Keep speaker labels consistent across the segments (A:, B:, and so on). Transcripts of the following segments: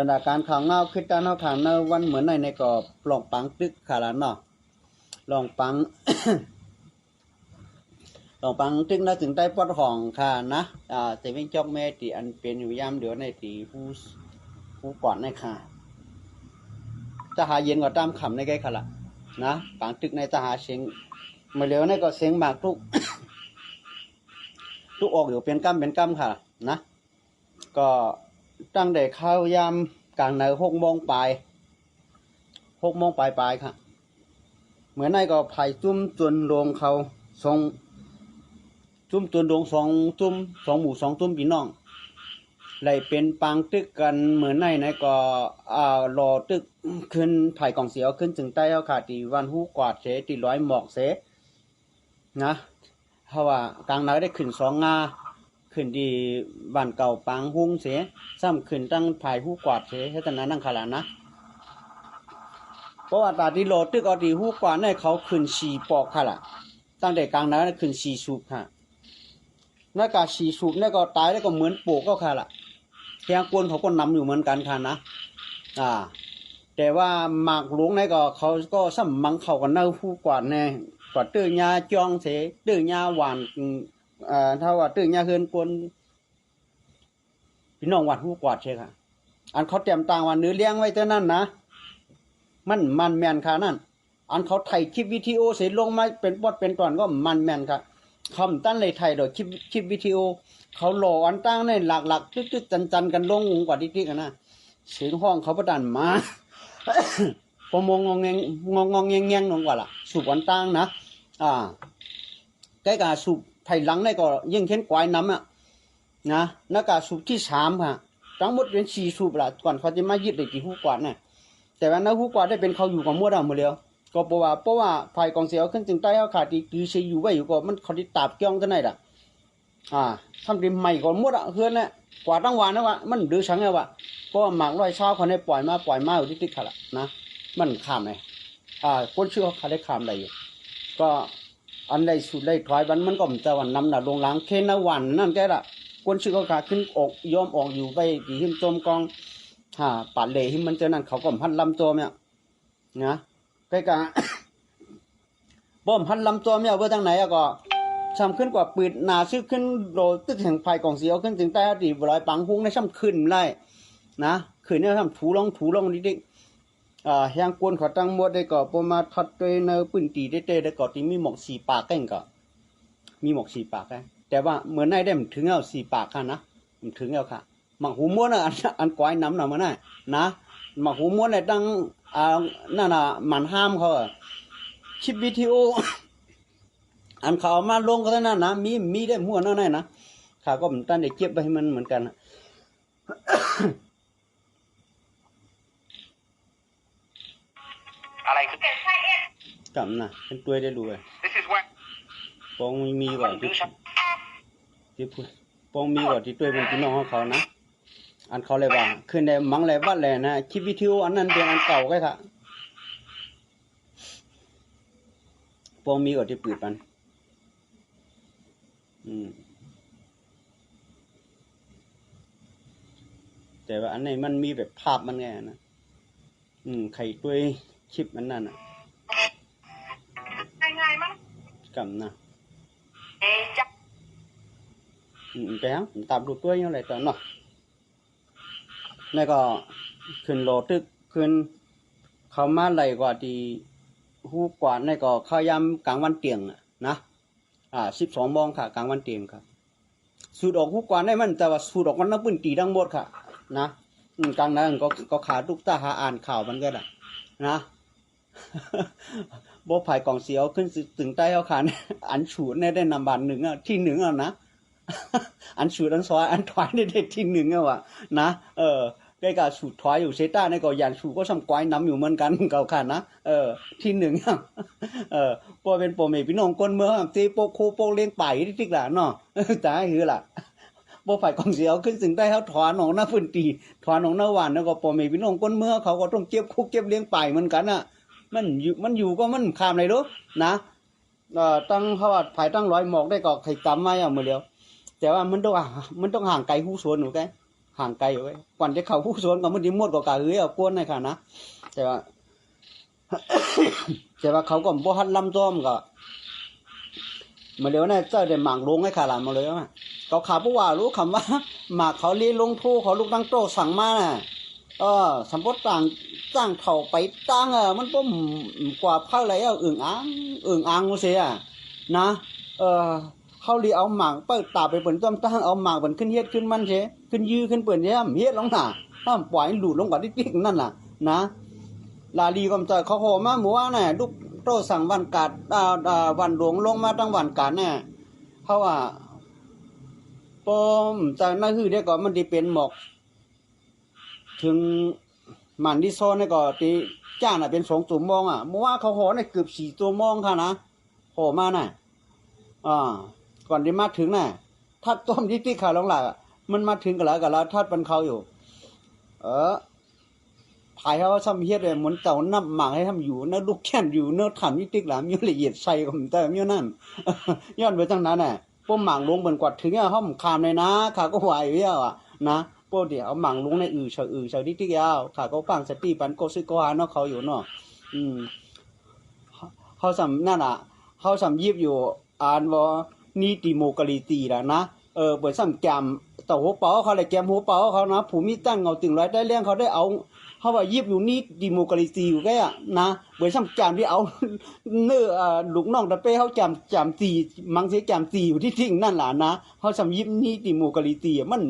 A: สถานการณ์ข่าวเงาคิดตานเฮาข่าวเนอวันเหมือนในในก็ลองปังตึกค่ะล่ะเนาะลองปังลองปังตึกนะถึงได้ปอดห้องค่ะนะอ่าแต่วิ่งจอกแม่ที่อันเป็นอยู่ยามเดี๋ยวในที่ผู้ผู้ก่อนในค่ะจะหาเย็นก็ตามคำในใกล้ค่ะละนะปังตึกในจะหาเสียงมาเหลียวในก็เสียงมากทุกทุกออกเดี๋ยวเป็นกั้มเป็นกั้มค่ะ นะ ก็ ตั้งแต่เข้ายามกลางในหกโมงปลายหกโมงปลายปลายค่ะ เหมือนในก็ไผ่จุ้มจนรวงเขาสองจุ้มจนรวงสองจุ้มสองหมู่สองจุ้มพี่น้องเลยเป็นปังตึกกันเหมือนในในก็อ่ารอตึกขึ้นไผ่กองเสียวขึ้นถึงใต้เอาค่ะตีวันหูกวาดเสตีร้อยหมอกเสนะเพราะว่ากลางนาได้ขึ้นสองงา ขึ้นดีบ้านเก่าปางหุ้งเสียซ้ำขึ้นตั้งภายผู้กวาดเสียให้ตนานั่งขลานะเพราะว่าตาที่โลตึกเอาดีผู้กวาดเนี่ยเขาขึ้นสีปอกค่ะล่ะตั้งแต่กลางนั้นขึ้นสีสูบค่ะนักกาสีสูบเนี่ยก็ตายแล้วก็เหมือนปลูกก็ค่ะล่ะเพียงกวนเขาก็นำอยู่เหมือนกันค่ะนะอ่า แต่ว่าหมากหลวงเนี่ยก็เขาก็ซ้ำมังเขากันเน่าผู้กวาดเนี่ยกวาดตื้อยาจองเสตื้อยาหวาน อ่าถ้าว่าตึงยาเฮือนกวนพี่น้องวัดหูกวาดเช่ค่ะ อันเขาเตรียมต่างวันเนื้อเลี้ยงไว้เท่นั่นนะ มันมันแมนค่ะนั่น อันเขาถ่ายคลิปวิดีโอเสร็จลงมาเป็นบดเป็นตอนก็มันแมนค่ะคำตั้นเลยไทยโดยคลิปคลิปวิดีโอ เขาหล่ออันตั้งในหลักหลักตึ๊ดๆจันๆกันลงงงกว่าดิ๊กๆกันนะเสียงห้องเขาประดันมาพอมองงงเงงงงงงเงงงงกว่าล่ะ สูบอันตั้งนะ อ่าใกล้กับสูบ cái gà sụp thầy lắng này có nhưng khiến quái nắm ạ nè nó cả sụp ที่สามค่ะทั้งหมดเป็นสี่สูบละก่อนเขาจะมายึดไอ้ที่หูกวาดน่ะแต่ว่านักหูกวาดได้เป็นเขาอยู่กับมั่วดำหมดแล้วก็เพราะว่าเพราะว่าไฟกองเสียวขึ้นถึงใต้เขาขาดที่คือใช้อยู่ไว้อยู่ก็มันเขาที่ตาบเกี้ยงกันไหนล่ะอ่าทำดีใหม่ก่อนมั่วอะเฮือนน่ะกว่าตั้งวันนะวะมันดื้อชังไงวะเพราะว่าหมากร้อยเช้าคนให้ปล่อยมาปล่อยมาอยู่ที่ติ๊กค่ะละนะมันขามไงอ่าคนเชื่อเขาได้ขามได้อยู่ก็ อันใดสุดใดถอยวันมันก็มันจะวันนำหนาลงหลังเคนวันนั่นแกละคนชื่อเขาขาขึ้นอกยอมออกอยู่ไปกี่หิมจมกองฮ่าปัดเหลหิมมันเจอนั่นเขาก็พันลำตัวเนี่ยนะใกล้กันบ่มพันลำตัวเนี่ยเบอร์ทางไหนอะก็ช้ำขึ้นกว่าปืดหนาซื้อขึ้นโดตึกแห่งไฟกองเสียวขึ้นถึงใต้อดีตลอยปังพุงในช่ำขึ้นไล่นะขึ้นเนี่ยช่ำถูลงถูลงนิดๆ อ่าแฮงกวนขาตั้งหมดได้ก็ประมาณทัดด้วยในปืนตีได้เตได้ก็ที่มีหมอกสีปากกันก็มีหมอกสีปากกันแต่ว่าเหมือนในได้มันถึงเอาสีปากค่ะนะมันถึงเอาค่ะหมักหูม้วนอันอันก้อยน้ำหน่ะมันน่ะนะหมักหูม้วนในตั้งอ่านั่นน่ะมันห้ามเขาคลิปวิดีโออันเขาเอามาลงก็เท่านั้นนะมีมีได้มั่วนนั่นน่ะนะข้าก็มันตั้งได้เก็บไว้ให้มันเหมือนกันน่ะ
B: อะไรคือ
A: กำนะเป็นตัวได้รู้เลย
B: this is where
A: ปองมีมีก่อนที่ที่พูดปองมีก่อนที่ตัวเป็นพี่น้องของเขานะอันเขาเลยว่าขึ้นในมังเลยวัดเลยนะคลิปวิดีโออันนั้นเป็นอันเก่าแค่ค่ะปองมีก่อนที่ปืดมันอืมแต่ว่าอันนี้มันมีแบบภาพมันไงนะอืมไข่ด้วย คลิปมันนั่นอะ
B: ง่ายๆมั้ง
A: กำนะ
B: เอ๊ะจะ
A: อืมแต่ผมตามดูตัวยังไงตอนเนาะแล้วก็ขึ้นโลตึกขึ้น เขามาไหลกว่าที่หูกว่านี่ก็เข้ายามกลางวันเตียงอะนะอ่าสิบสองโมงค่ะ กลางวันเตียงครับสูดออกหูกว่าได้มันแต่ว่าสูดออกมันน้ำปืนตีดังหมดค่ะ นะอืมกลางนั้นก็ก็ขาทุกตาหาอ่านข่าวมันก็ได้นะ บ่ภายกองเสียวขึ้นถึงใต้เอาขานอันฉูดเน่ได้นำบานหนึ่งอะที่หนึ่งอะนะอันฉูดอันซอยอันถอยได้ได้ที่หนึ่งอะวะนะเออใกล้กับฉูดถอยอยู่เซต้าในก็ยันฉูก็ซ้ำกวายน้ำอยู่เหมือนกันเก่าขานนะเออที่หนึ่งเออพอเป็นปรเมพี่น้องคนเมืองตีโปโคโปเลี้ยงไปที่กล่ะเนาะตาคือล่ะบ่ฝ่ายกองเสียวขึ้นถึงได้เขาถอนองหน้าพื้นตีถอนองหน้าหวานแล้วก็ปอมพี่น้องก้นเมื่อเขาก็ต้องเก็บคุกเก็บเลี้ยงไปเหมือนกันน่ะ มันอยู่มันอยู่ก็มันข้ามเลยรู้นะเอ่อตั้งเขาะว่าภายตั้งร้อยหมอกได้ก็ไข่กำมาอย่างมือเดียว แต่ว่ามันต้องมันต้องห่างไกลหู้สวนหนูแกห่างไกลอยู่ไว้ก่อนจะเข้าผู้สวนก็มันดีหมดก็กะเอ้ยเอากวนในค่ะนะแต่ว่าแต่ว่าเขาก็บ่ฮัดลำต้อมก็มาเดียวนี้เจ้าได้หมากลงให้ขาหลานมาเลยว่าเขาขาผู้ว่ารู้คำว่าหมากเขาเลี้ยงลงทูเขาลูกตั้งโตสั่งมาน่ะ เออสมบติต่างจ้างเท่าไปตั้งเออมันก็กว่าเท่าไรเอาอึ่งอ่างอึ่งอ่างเสียนะ เออเขาเรียเอาหมากเปิดตาไปเปิ่นต้มตั้งเอาหมากเปิ่นขึ้นเฮ็ดขึ้นมันเชขึ้นยื้อขึ้นเปิ่นเย่มเฮ็ดลงหน่ะห้ามปล่อยหลุดลงกับติ๊กนั่นน่ะ นะลาลีก็จเขาโหมาหมู่ว่าน่ะลูกโตสั่งวันกาดอ่าอ่าวันหลวงลงมาตั้งวันกาดเนี่ยเพราะว่าปมจากนั้นคือเดี๋ยวก็มันดีเป็นหมอก ถึงมันที่โซนนี่ก็ตีจ้าน่ะเป็นสองตัวโมงอะเมื่อว่าเขาโหในเกือบสี่ตัวโมงค่ะนะโหมาน่ะอ่าก่อนที่มาถึงน่ะ ถ้าต้มที่ที่ขาลงหลักมันมาถึงกันแล้วกันแล้วทัดเป็นเขาอยู่ เออภายเขาทำเฮ็ดเลยเหมือนเต่าน้ำหมักให้ทำอยู่เนะลูกแค่นอยู่เนื้อถามยี่ติ๊กหลามยละเอียดใส่ก็มันแต่มีนั่นย้อนไปตั้งนั้นน่ะพวกหมังลงบนกวาดถึงอะห้อมคามเลยนะขาก็ไหวเว้ยอะนะ พวกเดียวมังลุงในอือเฉยอือเฉยติ๊กติ๊กยาวขาก็ฟังสตีปันโกซิโกฮาเนาะเขาอยู่เนาะอืมเขาสำนั่นอะเขาสำยิบอยู่อ่านว่านี่ติโมกรีตีแล้วนะเออเปิดซ้ำแกมต่อหัวเป๋าเขาเลยแกมหัวเป๋าเขานะ ผู้มีตั้งเงาตึงร้อยได้เลี้ยงเขาได้เอา เขาว่ายิบอยู่นี่ดิโมกรีซีอยู่แกอะนะเหมือนซ้ำจามที่เอาเนื้อลูกน้องตะเป้เขาจำจำตีมังเสียจำตีอยู่ที่ทิ้งนั่นแหละนะเขาจำยิบนี่ดิโมกรีซีมัน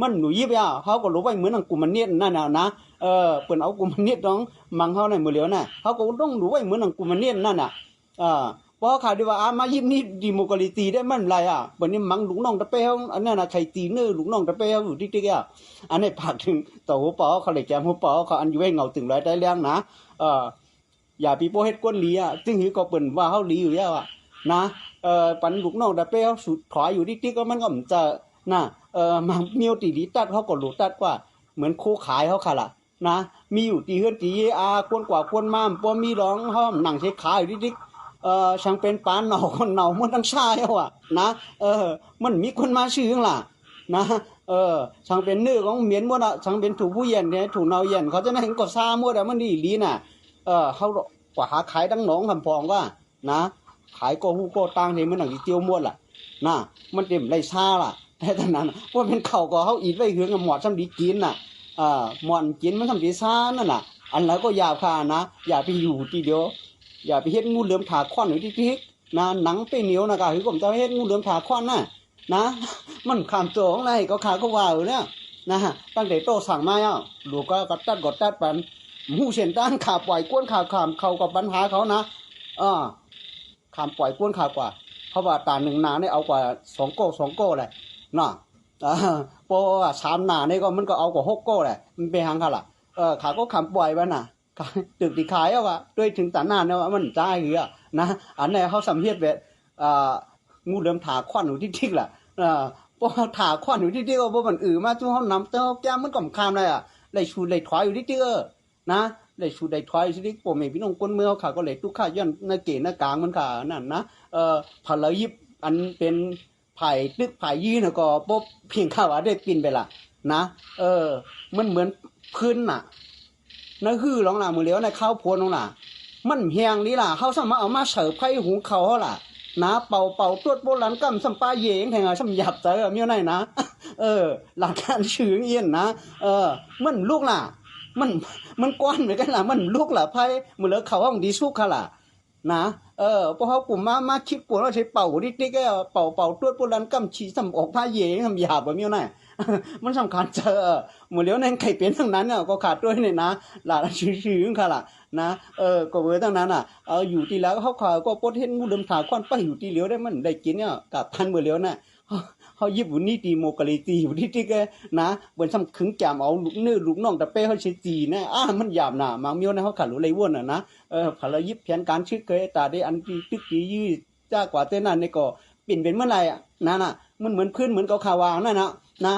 A: มันหนูยิบอะเขาก็รู้ไว้เหมือนอังกุมันเนียดนั่นน่ะนะเออเปิ้นเอากุมันเนียน้องมังเขาในมือเหลียวน่ะเขาก็ต้องรู้ไว้เหมือนอังกุมันเนียดนั่นน่ะอ่า พราะข่าวดีว่าอามายิบนี่ดิโมกรีซีได้มันไรอะเปิ้นนี่มังลูกน้องตะเป้าอันนั้นนะใครตีเนื้อลูกน้องตะเป้าอยู่ที่ที่แกอันนี้ฝากถึงต่อหัวปอเขาเลยแจมหัวปอเขาอันอยู่ให้เงาตึงไรได้เลี้ยงนะเอออย่าปีโป้เฮ็ดก้นหลีอะซึ่งหือก็เปิ่นว่าเขาหลีอยู่แล้วอะนะเออปันลูกน้องตะเป้าสุดขอยอยู่ที่ที่ก็มันก็มันจะนะเออมาเมียวตีดีตัดเขาก็หลุดตัดกว่า เหมือนคู่ขายเขาค่ะล่ะนะมีอยู่ตีเฮือนตีอาควรกว่าควรมามป้อมีร้องห้อมหนังใช้ขาอยู่ที่ที่ เออช่างเป็นปานเนาคนเนามันทั้งชายเอาอะนะเออ มันมีคนมาชื่อล่ะนะเออช่างเป็นเนื้อของเหมียนมดอะช่างเป็นถูผู้เย็นเนี่ยถูเนาเย็นเขาจะไม่เห็นก็ซาหมดอะมันดีลีน่ะเออเขากว่าหาขายดังหนองคำพองว่านะขายโกหูโกตังเนี่ยมันหนังที่เตียวหมดล่ะนะมันเต็มไรซาล่ะแต่ตอนนั้นว่าเป็นเข่าก็เขาอีดไว้เหืองกับหมอดซ้ำดีกินน่ะอ่าหมอนกินมันทำดีซานั่นน่ะ อันแล้วก็ย่าพานะอย่าไปอยู่ทีเดียว อย่าไปเฮ็ดงูเหลือมถาควันหรือที่พิกนะหนังไปเหนียวนะกะคือผมจะเฮ็ดงูเหลือมถาควันน่ะนะ มันขามตัวของนายก็ขาก็ว่าอยู่เนี่ยนะตั้งแต่โตสั่งมาอะลูกก็กดตัดกดตัดปันหูเส้นต้านขาปล่อยก้นขาขามเขากับปัญหาเขานะอ่าขามปล่อยก้นขากว่า เพราะว่าตาหนึ่งนาเนี่ยเอากว่าสองโก้สองโก้เลยนาะอ่าเพราะว่าสามนาเนี่ยก็มันก็เอากว่าหกโก้เลยมันเป็นหางค่ะล่ะเออขาก็ขามปล่อยไว้น่ะ ตึกที่ขายเอาว่าด้วยถึงตาน้าเนี่ยว่ามันจ่ายเหือนะอันนี้เขาสัมเพศแบบอ่างูเดิมถาควันอยู่ที่ทิกแหละอ่าพอถาควันอยู่ที่ที่ก็บ่มันอือมาจู่เฮานำเต้าแก้มมันก็คามได้อะเลยชูเลยถอยอยู่ที่ที่เออนะเลยชูเลยถอยอยู่ที่ที่ผมเองพี่น้องคนเมืองเขาก็เลยทุกข้าย้อนในเกณฑ์ในกลางมันค่ะนั่นนะเอ่อพอเรายิบอันเป็นไผ่ตึกไผ่ยืนน่ะก็บ่เพียงข้าวได้ปินไปละนะเออมันเหมือนพื้นน่ะ นั่นคือหลองล่ะมือเหลียวในข้าวโพนลงล่ะมันเฮียงนี่ล่ะเขาสามารถเอามาเสิร์ฟให้หุงเขาล่ะนะเป่าเป่าตรวจโบราณกำสัมปาเยงแห่งอาสัมหยับใจอมีอะไรนะเออ หลักการชื่อเอียนนะเออมันลูกล่ะ มันมันก้อนเหมือนกันล่ะมันลูกล่ะไพ่หมือเหลือเขาห้องดีสุกค่ะล่ะนะเออพอเขากลุ่มมามาคิดปวดว่าใช้เป่าดิ๊กดิ๊กก็เป่าเป่าตรวจโบราณกำฉีสัมออกผ้าเยงทำหยาบแบบนี้น มันสำคัญเจอหมือเลี้ยวในไข่เป็นทั้งนั้นเนี่ยก็ขาดด้วยเนี่ยนะหลานชื่อๆค่ะล่ะนะเออก็เวอตั้งนั้นอะเอออยู่ที่แล้วเขาขาก็ปดเห็นงูเดิมถาควันไปอยู่ที่เลี้ยวได้มันได้กินเนี่ยกับพันเมื่อเลี้ยวน่ะเขายิบอยู่นี่ตีโมกะลีตีอยู่ที่ที่แกนะเหมือนซ้ำขึงจามเอาลูกเนื้อลูกน้องตะเป้เขาใช้จีนะอ่ามันหยาบน่ะมังเมียวนะเขาขาดรู้เลยว่นอะนะเออพอเรายิบแผนการชึกเคยตาได้อันที่ตึกที่ยืดจ้ากว่าเต้นนั่นในี่ก็ปิ่นเป็นเมื่อไรอะนั่นน่ะมันเหมือนพื้นเหมือนกับขาวางนั่นน่ะ นะ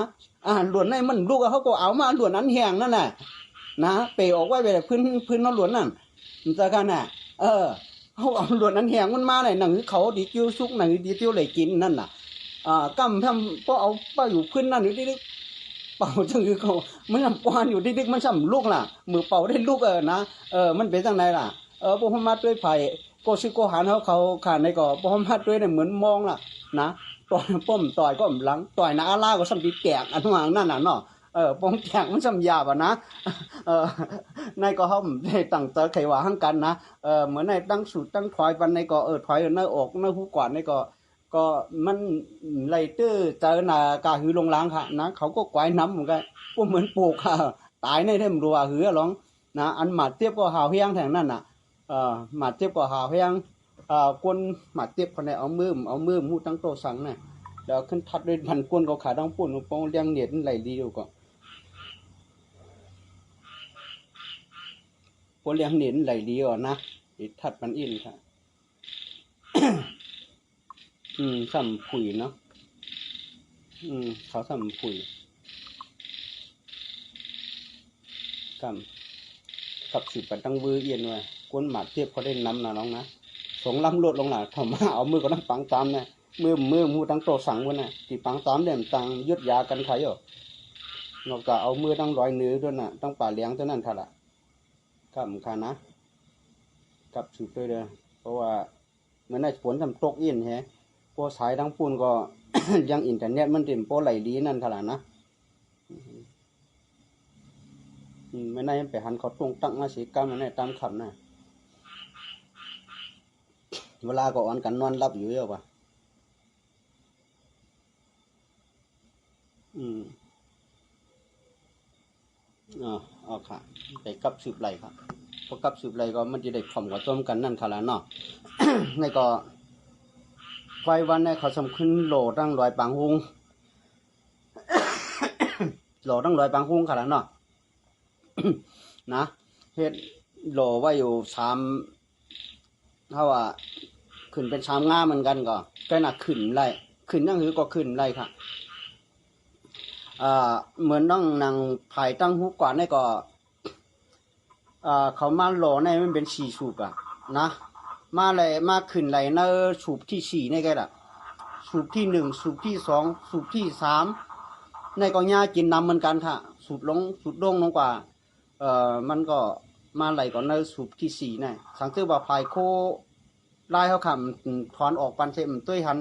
A: อ่าหลวนในมันลูกเขาก็เอามาหลวนนั้นแห้งนั่นแหละนะเปออกไว้ไปพื้นพื้นน้ำหลวนนั่นมันจะกันน่ะ เออเขาเอาหลวนนั้นแหงมันมาเลยหนังเขาดีกิ้วซุกหนังดีกิ้วเลยกินนั่นน่ะอ่ากำทำพอเอาป้าอยู่พื้นนั่นอยู่ที่เป่าจังคือเขามันลำกวนอยู่ดิ๊กมันซ้ำลูกล่ะมือเป่าได้ลูกเออนะเออมันเป็นจังไดล่ะเออบ่ฮมาด้วยไผ่ก็สิโกหันเขาเขาขาในก็บ่ฮมาด้วยเนี่ยเหมือนมองล่ะ นะ ต่อยป้อมต่อยก็หลังต่อยหน้าล่าก็ซ้ำดีแตกอันว่านั่นน่ะเนาะเออป้อมแตกมันซ้ำยาบอะนะเออในก็เฮาได้ตั้งเตอไขว่าหังกันนะเออเหมือนในตั้งสูตรตั้งถอยปันในก็เออถอยในออกในหูกวาดในก็ก็มันไหลตื้อเจอหน้ากาหือลงล้างค่ะนะเขาก็กวายน้ำเหมือนกันพวกเหมือนปลูกค่ะ ตายในเท่มรัวหือหรองนะอันหมาดเทียบก็หาวเฮียงแทงนั่นน่ะเออหมาดเทียบก็หาวเฮียง อ่อคนหมาดเทียบคนไหนเอามือเอามือมูตั้งโตสังน่ะเดี๋ยวขึ้นทัดด้วยพันกวนก็ขาดังปุ่นปองเลี้ยงเน็ตไหลดีอยู่ก็ปนเลี้ยงเน็ตไหลดีก่อนนะอีทัดมันอินค่ะอืมสัมผุยเนาะอืมเขาสัมผุยกับกับสิบปันตั้งวือเอียนว่ะกวนหมาดเทียบเขาได้น้ำนะน้องนะ สงลำรวดลงหล่ะถมาเอามือก็ต้องปังตามนะมือมือมูตั้งโตสั่งวันน่ะที่ปังตามเด่มตังยุดยากันใครอะนอกจากเอามือตั้งร้อยเนื้อด้วยน่ะตั้งป่าเลี้ยงเท่านั้นค่ะล่ะกับค่ะนะกับสืบด้วยเด้อเพราะว่าเหมันได้ฝนทำตกอินแฮะพวกสายทั้งปูนก็ยังอินเทอร์เน็ตมันเต็มโปรไหลดีนั่นขนาดนะอืมไม่น่าไปหันเขาตรงตั้งมาสีกรรมมันได้ตามคำนะ เวลาก็อ่อนกันนอนรับอยู่เยอะปะอืมอ๋ออ๋อค่ะไปกับสืบไหลครับพอกับสืบไหลก็มันจะได้ข่มกับต้มกันนั่นขนาดเนาะในก็ไฟวันในเขาสำขึ้นโหลตั้งร้อยปังหุงโหลตั้งร้อยปังหุงขนาดเนาะนะเฮ็ดโหลไว้อยู่สาม ถ้าว่าขึ้นเป็นสามง่าเหมือนกันก็ก็น่ะขึ้นไรขึ้นนั่งคือก็ขึ้นไรค่ะอ่าเหมือนต้องนางภายตั้งหุกกว่านี่ก็อ่าเขามาหลในมันเป็นสี่สูบอะนะมาเลยมาขึ้นไหลเนอสูบที่สี่นี่แกล่ะสูบที่หนึ่งสูบที่สองสูบที่สามในก็ย่ากินน้ำเหมือนกันค่ะ สูบลงสูบลงลงกว่า เอ่อมันก็ มาไหลก่อนเนอสูบที่สี่นี่สังเกตว่าภายโคไล่เขาคำถอนออกปันเสมนต้วยหัน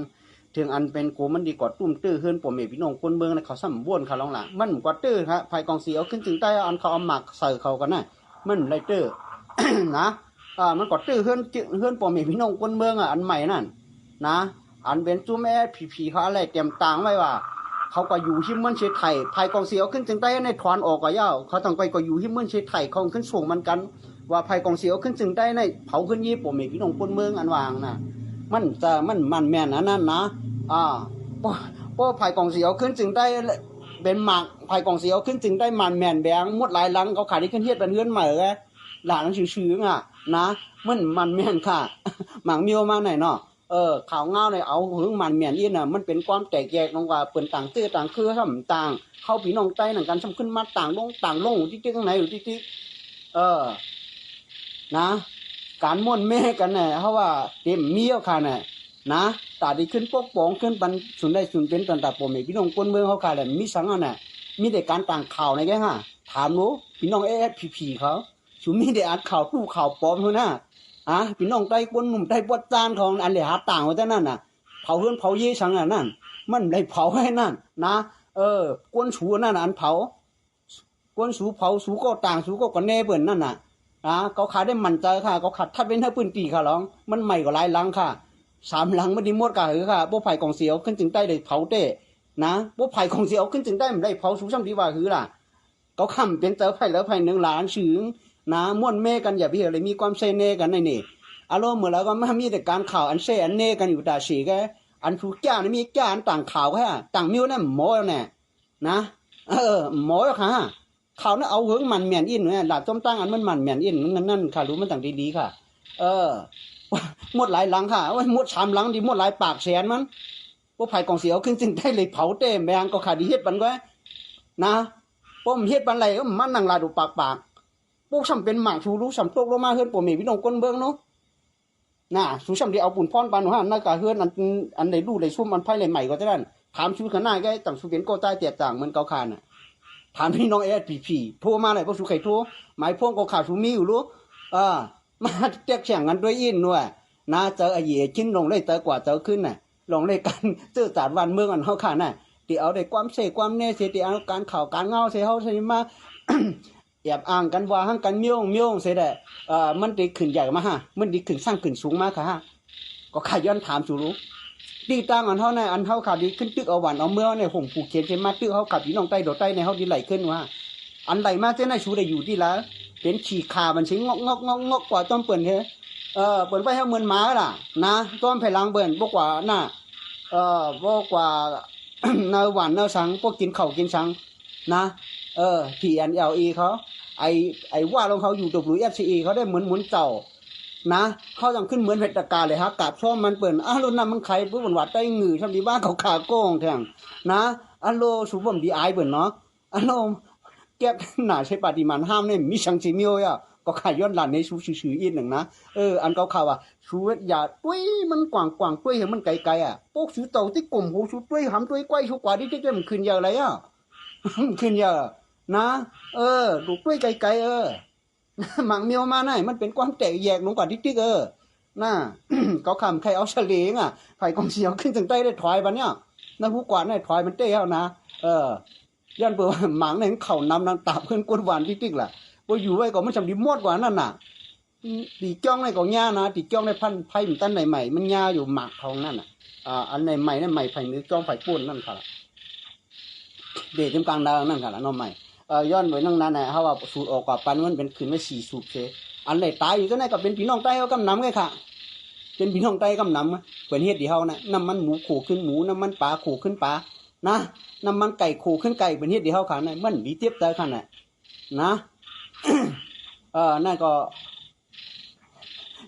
A: ถึงอันเป็นกูมันดีกว่าตุ้มตื้อขึ้นผมเอพี่น้องคนเมืองนะเขาสั่มบ้วนเขาลองหละมันกว่าตื้อครับภายกองสียวขึ้นถึงใต้อันเขาเอาหมักใส่เขากันนะมันไรตื้อนะอ่ามันก็ตื้อเฮือนจึเฮือนปอมเอพี่น้องคนเมืองอะอันใหม่นั่นนะ อันเป็นจูแม่ผีผีเขาอะไรเตรียมต่างไว้ว่า เขาก็อยู่ที่เมืองเชยไทยภายกองเสียวขึ้นถึงใต้ในถอนออกก็ยาเขาต้องไปก็อยู่ที่เมืองเชยไทยเขาขึ้นส่งมันกัน ว่าภายกองเสียวขึ้นถึงใต้ในเผาขึ้นยี่ปมเอพี่น้องคนเมืองอันวางน่ะ มันจะมันมันแม่นอันนั้นนะอ่าเพราะเพราะภายกองเสียวขึ้นถึงได้เป็นหมากภายกองเสียวขึ้นถึงได้มันแม่นแบงมดหลายลังเขาขายที่ขึ้นเฮ็ดเป็นเฮือนใหม่เลยหลานชื่อๆอะนะมันมันแม่นค่ะหมางมีวมาไหนเนาะ เออข่าวเงาในเอาหึงมันแม่นอีน่ะมันเป็นความแตกแยกลงว่าเปิ้นต่างตื้อต่างคือซ้ำต่างเข้าพี่น้องใต้หนั่นกันซ้ำขึ้นมาต่างลงต่างลงที่ที่ข้างในอยู่ที่ที่เออ นะ การม่วนแม่กันเนี่ยเพราะว่าเต็มเมียค่ะเนี่ยนะตาดีขึ้นปกป้องขึ้นปันสุนได้สุนเป็นตันตาปมเอพี่น้องคนเมืองเขาค่ะแหละมีสังอะน่ะมีแต่การต่างข่าวในแกฮะถามรู้พี่น้องเอฟพีพีเขาสุมีแต่อ่านข่าวตู้ข่าวปลอมเท่านั้น อะพี่น้องใต้คนหนุ่มใต้ปวดจานของอันเหลหาต่างไว้แต่นั่นน่ะเผาเฮือนเผาเย่สังอะนั่น มันได้เผาให้นั่น นะ เออกวนสูนั่นน่ะอันเผากวนสูเผาสูก็ต่างสูก็ก็แน่เบิ่นนั่นน่ะอ่าเขาขายได้มันใจค่ะเขาขัดทัดเว้นให้ปืนตีค่ะร้อง มันใหม่กว่าหลายหลังค่ะสามหลังไม่ไดีมดกะหือค่ะพวกไผ่กองเสียวขึ้นถึงได้เลยเผาเต้นะพวกไผ่กองเสียวขึ้นถึงได้ไม่ได้เผาสูช่ำดีว่าหือล่ะเขาคำเป็นเจ้าไผ่แล้วไผ่หนึ่งหลานฉึง นะม่วนเมกันอย่าพี่อะไรมีความเซเนกันในนี่อารมณ์เหมือนแล้วก็มามีแต่การข่าวอันเซอันเนกันอยู่ตาสีแกอันทุกอย่านี่มีแก่อันต่างข่าวแค่ต่างมิวเนี่ยหมอเนี่ยนะเออหมอค่ะเขาเนี่ยเอาเหิงมันแมนอินเนี่ยหลับต้มตั้งอันมันมันแมนอินนั่นนั่นค่ะรู้มันต่างดีๆค่ะ เออหมดหลายหลังค่ะหมดสามหลังดีหมดหลายปากแสนมันพวกไผ่กองเสียวขึ้นจึงได้เลยเผาเต็มแบงก็ขาดดีเฮ็ดบันก็นะป้มเฮ็ดบันไรก็มันนั่งลาดูปากปาก พวกซ้ำเป็นหมากชูรู้ซ้ำตกลงมาเฮือนปมมีพี่น้องก้นเบิ้งเนาะน่ะสูซ้ำที่เอาปุ่นพรปานหัวหันน่ากะเฮือนอันอันใดดูใดชุ่มอันไผ่เลยใหม่ก็จะนั่นถามชูขนาดแกต่างสูเป็นโกใต้เตียบต่างมันเกาคานน่ะถามพี่น้องเอสพีพีโทรมาเลยพวกสุใครโทรหมายพวงก็ข่าวสุมีอยู่รู้เออมาเจ็กแข่งกันด้วยอินด้วยนะเจอไอ้เหย่ชิ้นลงเลยเจอกว่าเจอขึ้นน่ะลงเลยกันซื่อสารวันเมืองอันเฮาค่ะน่ะที่เอาได้ความเสกความแน่เสียที่เอาการข่าวการเงาเสียเฮาใช่มา แอบอ้างกันว่าหังกันเมี่ยวเมี่ยวเสียได้เอ่อมันได้ขึ้นใหญ่มาฮะมันได้ขึ้นสร้างขึ้นสูงมากค่ะฮะก็ขย้อนถามสู่รู้ตีตั้งอันเท่าในอันเท่าขาดีขึ้นตึกเอาหวันเอาเมื่อในห่มผูกเขียนเช่นมาตึกเขาขับพี่น้องใต้โดดใต้ในเขาดีไหลขึ้นว่า อันไหลมาเจ้าในชูได้อยู่ที่ละเป็นขี่ขามันชิงงอกงอกงอกงอกกว่าต้อมเปิ่นเฮเออเปิ่นไปให้เหมือนหมาล่ะ นะต้อมไผ่ลังเปิ่นบกว่าน่ะเออบกว่าเนาหวานเนาสังพวกกินเข่ากินสังนะ เออ TNLE เขาไอไอว่าลงเขาอยู่ WFCE เขาได้เหมือนเหมุนเจ้านะเขาต้องขึ้นเหมือนเพชรตะกาเลยฮะกาบช่อมมันเปิ่นอ้ารุ่นนั้นมันใครผู้บนวัดได้งือทำดีบ้าเขาขาโก้งแทงนะอันโลสุบมดีไอเปิ่นเนาะอันโลแก็บหนาใช้ปฏิมาณห้ามเนี่ยมีชังจิมียวอะก็ขายย้อนหลันในชูชื่ออีกหนึ่งนะเอออันเก่าๆอะชูเวทยาตุ้ยมันกว่างกว่างตุ้ยเห็นมันไกลๆอะพวกชูเต่าที่กลุ่มหูชูตุ้ยหำตุ้ยก้อยชูกว่าที่จะมันขึ้นยาอะไรอะขึ้นยา นะ เออดูตุ้วยไกลๆเออหมังเมียวมาไหนมันเป็นความแตกแยกลงกว่าติ๊กเออน่าเขาคำใครเอาเฉลงอะไผ่กองเสียวขึ้นถึงใต้ได้ถอยบันเนี่ยนั่นผู้กวาดเนี่ยถอยมันเต้เอานะเออย้อนเปิดว่าหมังเนี่ยเข่านำนางตาบเพื่อนกวนหวานติ๊กล่ะว่าอยู่ไว้ก็มันจำดีมอดกว่านั่นน่ะตีจ้องในก็ง่านะตีจ้องในพันไผ่มันตั้นใหม่มันง่าอยู่หมักทองนั่นน่ะอ่าอันในใหม่นั่นใหม่ไผ่นื้อจ้องไผ่ปูนนั่นค่ะเดชจำกลางดาวนั่นค่ะล่ะน้องใหม่ เอ่อย้อนไว้นั่งนั้นนะเขาว่าสูตรออกกว่าปันมันเป็นคืนไม่สี่สูตรเชอันไหนตายอยู่ก็ไหนก็เป็นพี่น้องใต้เขากำน้ำไงค่ะเป็นพี่น้องใต้กำน้ำเป็นเฮ็ดดีเฮานะน้ำมันหมูโขขึ้นหมูน้ำมันปลาโขขึ้นปลานะน้ำมันไก่โขขึ้นไก่เป็นเฮ็ดดีเฮาค่ะน่ะมันดีเทียบใจค่ะนะนะเออนั่นก็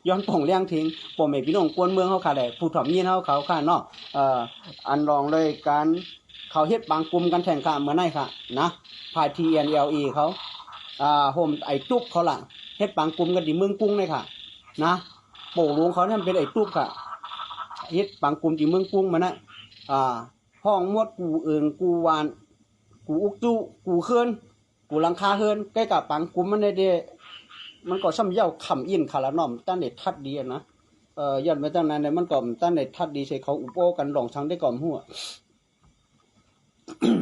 A: ย้อนป่องเลี้ยงทิ้งป่อแม่พี่น้องกวนเมืองเขาค่ะแหละผู้ถ่อมยินเขาเขาค่ะเนาะเอ่ออันรองเลยการ เขาเฮ็ดบางกลุ่มกันแข่งขันเหมื่อไหร่ค่ะนะพาย TNLE เขาอ่าโฮมไอตุ๊บเขาล่ะเฮ็ดบางกลุ่มกันที่เมืองกุ้งเลยค่ะ นะโป่งหลวงเขาเนั่นเป็นไอตุ๊บค่ะเฮ็ดบางกลุ่มที่เมืองกุ้งมานะอ่าห้องมวดกูเอิงกูวานกูอุกจุกูเคลื่อนกูหลังคาเฮือนใกล้กับปังกลุ่มมันได้เดมันก็ซ้ำเย้าขำอินคาราน้อมตั้งเด็ดทัดดีนะเอ่อย้อนไปตั้งนั้นเนี่ยมันก็ตั้งเด็ดทัดดีใส่เขาอุปโภกันหลองชังได้ก่อมหัว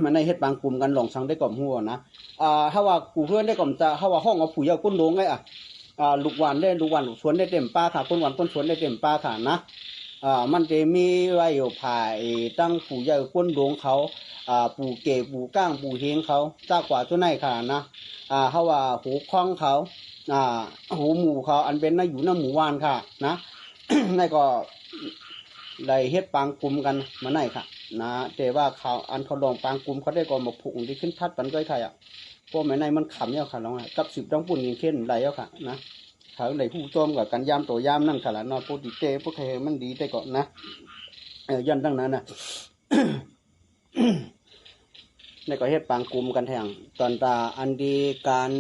A: มันในเฮ็ดบางกลุ่มกันหลองชังได้ก่อมหัวนะอ่าถ้าว่ากูเพื่อนได้ก่อมจะถ้าว่าห้องเอาผู้เยาก้นโดงไงอะอ่าลูกหวานได้ลูกหวานลูกสวนได้เต็มป้าค่ะก้นหวานก้นสวนได้เต็มป้าค่ะนะอ่ามันจะมีไว้อยู่ภายตั้งผู้เยาก้นโดงเขาอ่าปู่เก๋ปู่ก้างปู่เฮงเขาจ้ากว่าตัวไหนค่ะนะอ่าเขาว่าหูคล้องเขาอ่าหูหมูเขาอันเป็นน่าอยู่น้าหมูวานค่ะ นะนั่นก็ ได้เฮ็ดปางกลุ่มกันมาไหนค่ะนะแต่ว่าเขาอันเขาลองปางกลุ่มเขาได้ก่อนมาผูกที่ขึ้นทัดปันก้อยไทยอะพวกแม่ในมันขำเนี่ยค่ะน้องกับสิบต้องปุ่นยิงเข้นได้แล้วค่ะนะเขาในผู้ต้มกับกันยามตัวยามนั่นค่ะละนาะพวกดีเจพวกใครมันดีได้ก่อนนะเออย้อนตั้งนั้นนะในก็เฮ็ดปางกลุ่มกันแทงตอนตาอันดีการ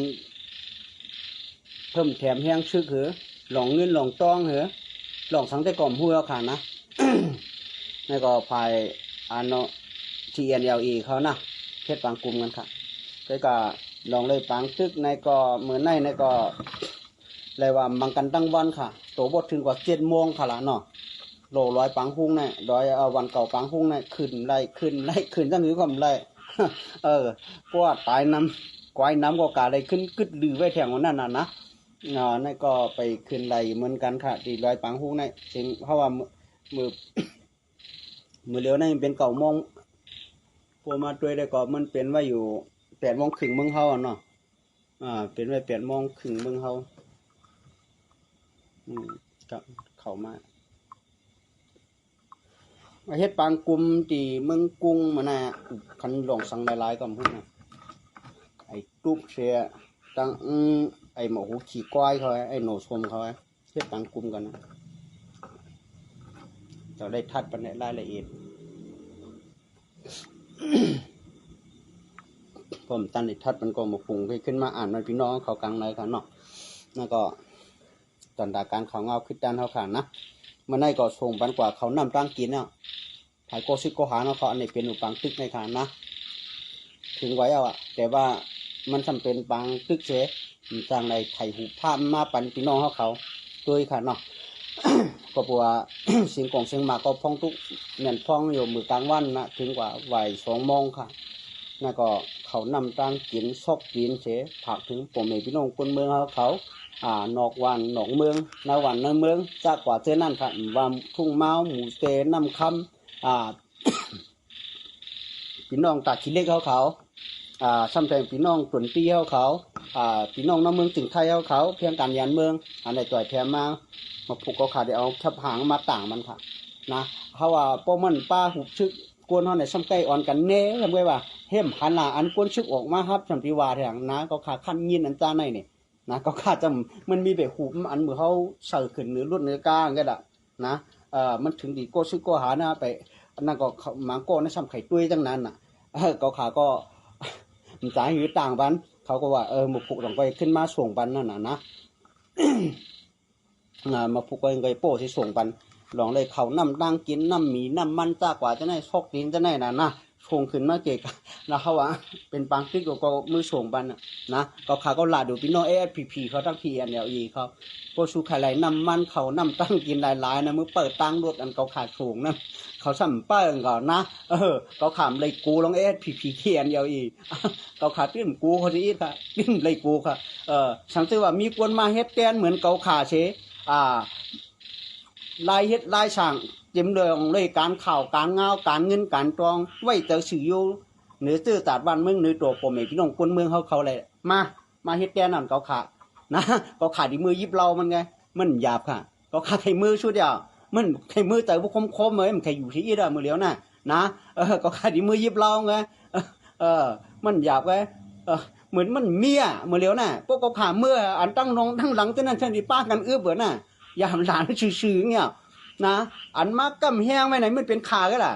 A: เพิ่มแถมแห้งชึกเหรอหลองเงินหลองต้องเหรอหลองสังแต่ก่อมหัวค่ะนะ นก็ภายอันเนาะ TNLE เขานะเฮ็ดปางกลุ่มกันค่ะก็ก็ลองเลยปางตึกในก็เหมือนในในก็เลยว่ามังกันตั้งวันค่ะ โตบดถึงกว่าเจ็ดโมงค่ะละเนาะโลร้อยปังหุ้งเนี่ยร้อยวันเก่าปังหุ้งเนี่ยขึ้นไล่ขึ้นไล่ขึ้นจังหรือความไล่เออเพราะว่าตายน้ำกวายน้ำก็กาได้ขึ้นกึดลือไว้แถวนั้นน่ะนะอ่านั่นก็ไปขึ้นไล่เหมือนกันค่ะที่ร้อยปังหุ้งเนี่ยถึงเพราะว่า มือมือเลี้ยวนั่นเป็นเก่ามองพอมาด้วยได้ก็มันเป็นว่าอยู่แปดโมงครึ่งเมืองเฮาเนาะอ่า เป็นไว้แปดโมงครึ่งเมืองเฮาอืมกับเขามามาเฮ็ดปางกลุ่มที่เมืองกรุงมาน่ะคันหลงสังหลายๆก็พูดนะไอ้ตุ๊บเสียตั้งไอ้หมอหูขี่ก้อยเขาไอ้โหนชมเขาเฮ็ดปางกลุ่มกันนะ จะได้ทัดไปในรายละเอียดผมตันอิทัดมันก็มาปรุงให้ขึ้นมาอ่านมันพี่น้องเขากลางในค่ะเนาะนั่นก็ตอนดาการเขาเงาขึ้นด้านเขาขานนะมันได้ก็ส่งปันกว่าเขานำตั้งกินเนาะถ่ายโกซิโกหาเนาะเขาอันนี้เป็นอุปังตึกในขานนะถึงไว้เอาอะแต่ว่ามันจำเป็นบางตึกเสมันจางในไข่หูภาพมาปันพี่น้องเขาเขาด้วยค่ะเนาะ ก็เพราะว่าเสียงของเสียงหมาก็พ้องทุกเหมือนพ้องอยู่มือกลางวันนะถึงกว่าไหวสองโมงค่ะนั่นก็เขานำตั้งกินซอกกินเสผักถึงผมเองพี่น้องคนเมืองเขาเขาอ่านอกวันหนองเมืองนาวันนาเมืองจากกว่าเจอนั่นค่ะว่าทุ่งเมาหมูเตน้ำคำอ่าพี่น้องตาขี้เล็กเขาเขาอ่าซ้ำแทงพี่น้องตุนตีเขาเขา อ่าพี่น้องน้ำเมืองถึงไทยเขาเขาเพียงการยานเมือง อันใดต่อยแถมมา มาผูกเขาขาดเดี๋ยวเอาทับหางมาต่างมันค่ะ นะเขาว่าป้อมันป้าหุบชึกกวนเขาในซ้ำใกล้อ่อนกันเน่ทำไงว่าเห็มหันหน้าอันกวนชึกออกมาครับสัมติวาแทงนะก็ขาขั้นยินอันจ้าในนี่นะก็ขาดจะมันมีแบบหุบอันมือเขาเสือขึ้นหรือรุ่นเนื้อกลางก็ได้นะเอ่อมันถึงดีโก็ชึกโก็หาหน้าไปนนั้นก็เขาหมังโก้ในซ้ำไข่ตุ้ยตั้งนั้นน่ะเออก็ขาก็มันสายหือต่างบัน เขาก็ว่าเออมุกผูกต้องไปขึ้นมาส่งบันนั่นน่ะนะอ่ามาผูกก็ยังไงโป้ที่ส่งบันลองเลยเขาน้ำดังกินน้ำหมีน้ำมันจ้ากว่าจะได้ซอกดินจะได้น่ะนะชงขึ้นมาเกะแล้วเขาว่าเป็นปังติ๊กก็ก็มือส่งบันนะก็ขาก็ลาดูพี่น้องเอสพีพีเขาทั้งพีเอ็นเอลีเขาโปชูไข่ไหลน้ำมันเขาน้ำตั้งกินหลายๆนะมือเปิดตั้งรถอันเขาขาดสูงนั่น เขาสั่มเปิ้งก่อนนะเออเขาขามเลยกูลองเอสพีพีเขียนเดียวอีกเขาขาติ้มกูเขาจะอีกค่ะติ้มเลยกูค่ะเออสังเกตว่ามีกวนมาเฮ็ดแกนเหมือนเกาขาเชอ่าลายเฮ็ดลายช่างเต็มเลยของเลยการข่าวการเงาการเงินการตรองไว้เจอสื่ออยู่เหนือตื้อตาดบ้านเมืองเหนือตัวผมเองพี่น้องคนเมืองเขาเขาเลยมามาเฮ็ดแกนนั่นเขาขานะเขาขาดีมือยิบเรามันไงมันหยาบค่ะเขาขาไข่มือชุดเดียว มันไข่มือแต่ว่าคมคมๆเลยมันไข่อยู่ที่อีเด้อมือเลี้ยวน่ะนะเออก็ขาดีมือยิบเราไงเออ มันหยาบไงเออเหมือนมันเมียมือเลี้ยวน่ะพวกเขาขาเมื่ออันตั้งนองตั้งหลังเท่นั้นฉันที่ป้ากันเอื้อเบื่อน่ะยามหลานชื่อๆเนี่ยนะอันมากกำแห้งไว้ไหนมันเป็นขาก็ล่ะ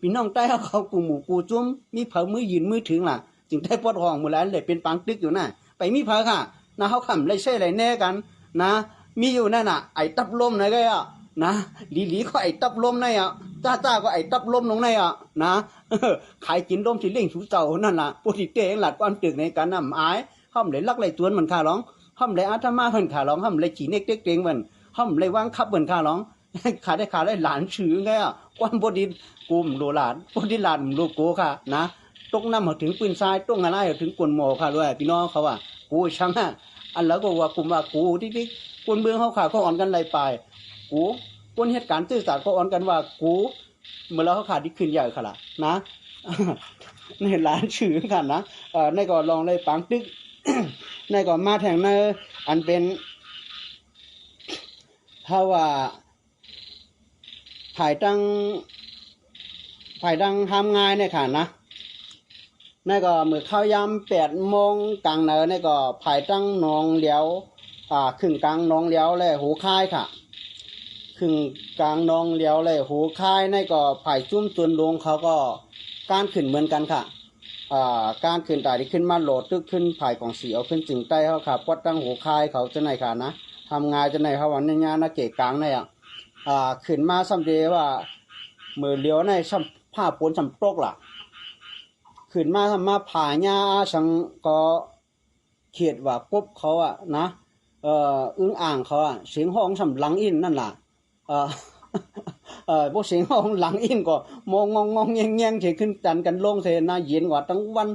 A: พี่น้องใต้เขาเขากูหมูกูจุ้มมีเผามือยืนมือถึงล่ะจึงได้ปวดห้องมือแล้วเลยเป็นปังตึกอยู่น่ะ ไปมีเผาค่ะนะเขาขำเลยใช่ไรแน่กัน นะ มีอยู่นั่นน่ะ ไอ้ตับลมนะก็อะ นะลีลีก็ไอ้ตับลมนั่นอะจ้าจ้าก็ไอ้ตับลมลงในอะนะขายกินลมสิเล่งชูเจ้านั่นล่ะผู้ที่เตงหลัดความตึกในการนำอายห้อมเลยลักเลยตวนเหมือนข้าร้องห้อมเลยอาตมาเหมือนข้าร้องห้อมเลยจีเน็กเด็กเตงเหมือนห้อมเลยวางคับเหมือนข้าร้องขาได้ขาได้หลานชื่อไงอะกวนบดินกูมโลหลานบดินหลานโลโกค่ะนะตกน้ำมาถึงปืนทรายตกอะไรถึงกวนหมอค่ะด้วยพี่น้องเขาว่ากูช่างอะอันแล้วก็ว่ากูว่ากูที่ที่กวนเมืองเขาขาเขาอ่อนกันไรไป กูกวนเหตุการณ์ตื้อสารเขาอ่อนกันว่ากูเมื่อแล้วเขาขาดที่ขึ้นใหญ่ค่ะล่ะนะในหลานชื่อกันนะเออในก็ลองเลยปังตึกในก็มาแทงในอันเป็นถ้าว่าถ่ายตั้งถ่ายตั้งทำงานเนี่ยค่ะนะนี่ก็มือเข้ายามแปดโมงกลางเนอในี่ก็ถ่ายตั้งหนองเลี้ยวอ่าครึ่งกลางหนองเลี้ยวและหูค่ายค่ะ ครึ่งกลางนองเลี้ยวและหูค่ายในก็ถ่ายจุ้มตวนลงเขาก็การขึ้นเหมือนกันค่ะอ่าการขึ้นตายที่ขึ้นมาโหลดตึกขึ้นถ่ายของสีเอาขึ้นจึงใต้เขาค่ะปวดตั้งหูค่ายเขาจะไหนค่ะนะทำงานจะในเขาวันนี้งานนะเกะกลางเนี่ยอะอ่าขึ้นมาสัมเดว่ามือเลี้ยวในสัมผ้าปนสัมโปกล่ะขึ้นมาทำมาผ่าหญ้าสังก็เขียดว่าปุ๊บเขาอะนะเอ่ออึ้งอ่างเขาอะเสียงห้องสำหลังอินนั่นล่ะ อ่อเออพวกเสียงห้องหลังอินก็มองงองงองแงงแงงเฉขึ้นจันกันลงเสนาเย็นกว่าทั้งวัน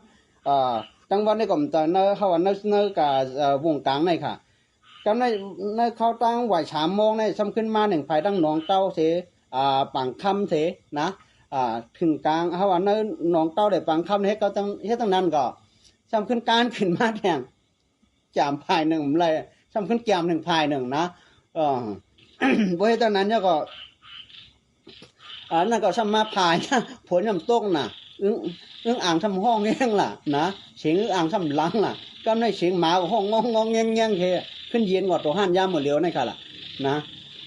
A: เอ่อทั้งวันในก็มจะเนอเขาว่าเนอเนอกับเอ่อวงกลางในค่ะจำในในเขาตั้งไหวสามโมงในซ้ำขึ้นมาหนึ่งภายตั้งหนองเต้าเสอ่าปังคำเสนะอ่าถึงกลางเขาว่าในหนองเต้าได้ปังคำเฮ็ดเขาตั้งเฮ็ดตั้งนั้นก็ซ้ำขึ้นการขึ้นมาแทงจามภายหนึ่งเลยซ้ำขึ้นแกมหนึ่งภายหนึ่งนะเออ บ่เฮ็ดตั้งนั้นเนี่ยก็อ่านั่นก็ซ้ำมาภายนะผลน้ำตกน่ะอึ้งอึ้งอ่างทำห้องแง่งล่ะนะเสียงอึ้งอ่างทำหลังล่ะก็ในเสียงหมาห้องงองงองแง่งแง่งเทขึ้นเย็นกว่าตัวห้านยามหมดเลี้ยวนี่ค่ะล่ะนะ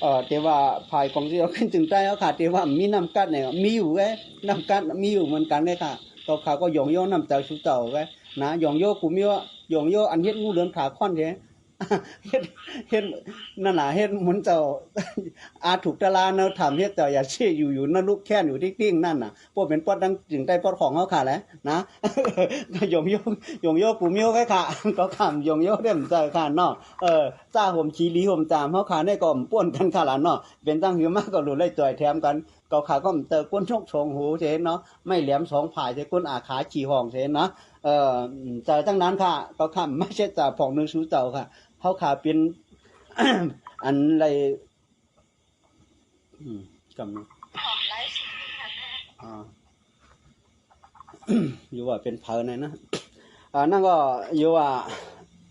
A: เออแต่ว่าภายของที่เราขึ้นถึงใต้เขาค่ะแต่ว่ามีน้ำกัดเนี่ยมีอยู่ไงน้ำกัดมีอยู่เหมือนกันเลยค่ะตัวขาก็ยองโยน้ำเจ้าชุเจ้าไงนะยองโยกูมีว่ายองโยอันเฮ็ดงูเหลือมขาค่อนเท เฮ็ดเฮ็ดนั่นน่ะเฮ็ดหมุนเจ้าอาถูกตะลาเนาะถาเฮ็ดเจ้าอย่าชี้อยู่อยู่นั่นลูกแค่นอยู่ติ้งๆนั่นน่ะพวกเป็นปอดดังจึงได้ปอดของเฮาค่ะแหละนะยงโยกยงโยกกูเมียวไว้ค่ะก็คำยงโยกเด้มเจ้าค่ะเนาะเออจ้าผมชีลีผมจามเฮาค่ะได้ก็ป่วนกันค่ะล่ะเนาะเป็นตั้งหือมากก็รู้เลยจ่อยแถมกันก็ขาก็เตอก้นชกชงหูเชนเนาะไม่แหลมสองผายเชก้นอาขาฉี่ห้องเชนเนาะเอ่อแต่ตั้งนั้นค่ะก็คำไม่ใช่จ่าผ่องหนึ่งชู้เจ้าค่ะ เขาขาเป็นอันไรอืมกำลัง
B: ของไลฟ์สีค่ะแม่
A: อ่าอยู่ว่าเป็นเพลินนะอ่านั่นก็อยู่ว่า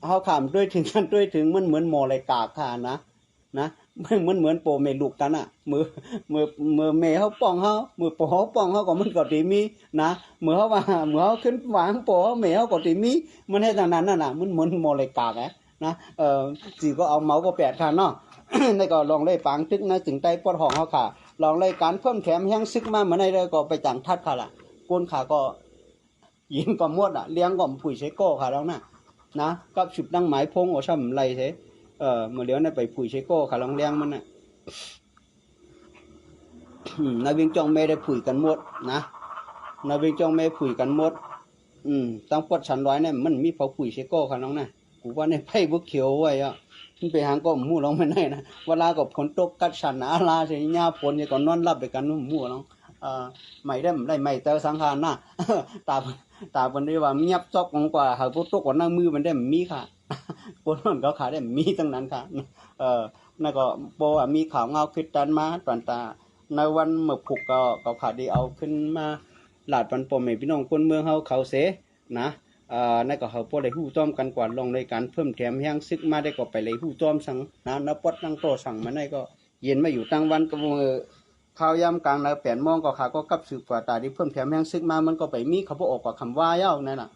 A: เขาขามด้วยถึงกันด้วยถึงมันเหมือนโมเลกากค่ะนะนะมันเหมือนเหมือนโปเมลูกกันอะ มือมือมือเมเขาป้องเขามือโปเขาป้องเขาก็มันก็ตีมีนะมือเขาว่ามือเขาขึ้นวางโปเขาเมเขาก็ตีมีมันให้ทางนั้นน่ะนะมันเหมือนโมเลกากอะ นะเออจีก็เอาเมาส์ก็แปดค่ะเนาะในก็ลองเลยปังตึกนะถึงใต้ปอดห้องเขาค่ะ ลองเลยการเพิ่มแถมแห้งซึกมาเหมือนในเลยก็ไปจังทัดค่ะล่ะก้นขาก็ยินก็มดอะเลี้ยงก็ผุยใช้โก้ค่ะแล้วนะนะกับฉุดดังหมายพงโอช่ำไรเสเออเมื่อเลี้ยวนี่ไปผุยใช้โก้ค่ะลองเลี้ยงมันน่ะนาวิงจองไม่ได้ผุยกันหมดนะนาวิงจองไม่ผุยกันหมด อืมตั้งปดชันร้อยเนี่ยมันมีเผาผุยใช้โก้ค่ะน้องนะ กูว่าในไพ่บุกเขียวไว้อะมันไปหางก็มู่ร้องไม่ได้นะเวลาก็ฝนตกกัดฉันอาลาใช่ยาฝนเนี่ยก็นอนรับไปกันนู่นมู่ร้องเอ่อไม่ได้ไม่ได้ไม่เตอสังขารนะตาตาวันนี้ว่าเงียบจอกของกว่าหากพวกตกกว่าหน้ามือมันได้มีค่ะคนมันก็ขาได้มีทั้งนั้นค่ะ เออนั่นก็โปอะมีข่าวเงาคิดดันมาตอนตาในวันเมื่อผูกก็ก็ขาดีเอาขึ้นมาหลาดปันปมให้พี่น้องคนเมืองเฮาเขาเสนะ อ่อนั่นก็เขาพอได้ฮู้ต้อมกันกว่าลงในการเพิ่มแถมแห้งซึกมาได้ก็ไปเลยฮู้ต้อมสั่งนะนปดนั่งโตสั่งมาได้ก็เย็นมาอยู่ตั้งวันก็มือข้าวยามกลางแล้วแปดโมงก็ขาก็กลับสืบกว่าตาที่เพิ่มแถมแห้งซึกมามันก็ไปมีเขาบ่ออกกว่าคำว่าเย้านั่นน่ะ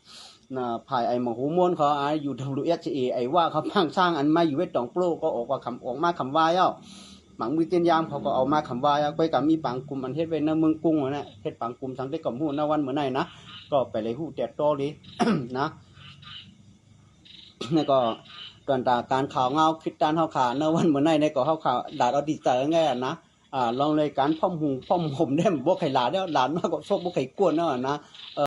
A: นะภายไอ้หมอหูมวนเขาอาอยู่ WSA ไอ้ว่าเขาพังสร้างอันมาอยู่เวทตองโปรก็ออกว่าคำออกมาคำว่าเย้าหมังมือเตียนยามเขาก็เอามาคำว่าไปกับมีปังกลุ่มอันเฮ็ดไว้ในเมืองกรุงนั่นแหละเฮ็ดปังกลุ่มทั้งได้กับหูนวันเหมือนไหนนะ ก็ไปเลยหู้แตดโตอเลยนะแล้วก็ตอนตาการข่าวเงาคิดตานเฮาขาเนวันเหมือนไหนในก็เฮาข่าวดาดเอาดีใจง่ายนะอ่าลองเลยการพ่อมหุงพ่อมห่มได้บ่ไข่หลาแล้วหลานมากก็โชคบ่ไข่กวนเนาะนะ